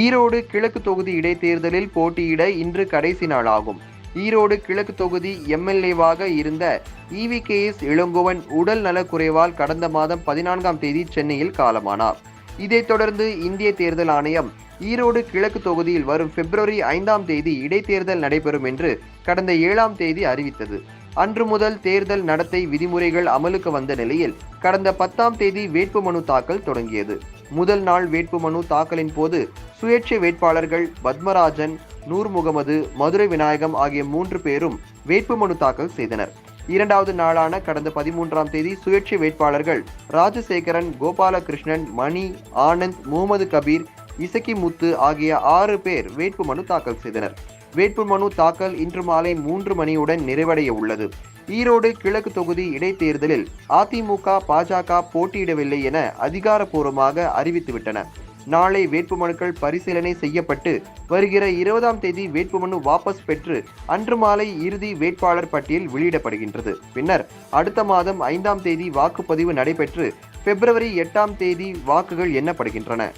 ஈரோடு கிழக்கு தொகுதி இடைத்தேர்தலில் போட்டியிட இன்று கடைசி நாளாகும். ஈரோடு கிழக்கு தொகுதி எம்எல்ஏவாக இருந்த இவிகேஎஸ் இளங்கோவன் உடல் நலக்குறைவால் கடந்த மாதம் பதினான்காம் தேதி சென்னையில் காலமானார். இதைத் தொடர்ந்து இந்திய தேர்தல் ஆணையம் ஈரோடு கிழக்கு தொகுதியில் வரும் பிப்ரவரி ஐந்தாம் தேதி இடைத்தேர்தல் நடைபெறும் என்று கடந்த ஏழாம் தேதி அறிவித்தது. அன்று முதல் தேர்தல் நடத்தை விதிமுறைகள் அமலுக்கு வந்த நிலையில் கடந்த பத்தாம் தேதி வேட்புமனு தாக்கல் தொடங்கியது. முதல் நாள் வேட்புமனு தாக்கலின் போது சுயேட்சை வேட்பாளர்கள் பத்மராஜன் நூர் முகமது மதுரை விநாயகம் ஆகிய மூன்று பேரும் வேட்புமனு தாக்கல் செய்தனர். இரண்டாவது நாளான கடந்த பதிமூன்றாம் தேதி சுயேட்சை வேட்பாளர்கள் ராஜசேகரன் கோபாலகிருஷ்ணன் மணி ஆனந்த் முகமது கபீர் இசக்கி முத்து ஆகிய ஆறு பேர் வேட்புமனு தாக்கல் செய்தனர். வேட்புமனு தாக்கல் இன்று மாலை மூன்று மணியுடன் நிறைவடைய உள்ளது. ஈரோடு கிழக்கு தொகுதி இடைத்தேர்தலில் அதிமுக பாஜக போட்டியிடவில்லை என அதிகாரப்பூர்வமாக அறிவித்துவிட்டன. நாளை வேட்புமனுக்கள் பரிசீலனை செய்யப்பட்டு வருகிற இருபதாம் தேதி வேட்புமனு வாபஸ் பெற்று அன்று மாலை இறுதி வேட்பாளர் பட்டியல் வெளியிடப்படுகின்றது. பின்னர் அடுத்த மாதம் ஐந்தாம் தேதி வாக்குப்பதிவு நடைபெற்று பிப்ரவரி எட்டாம் தேதி வாக்குகள் எண்ணப்படுகின்றன.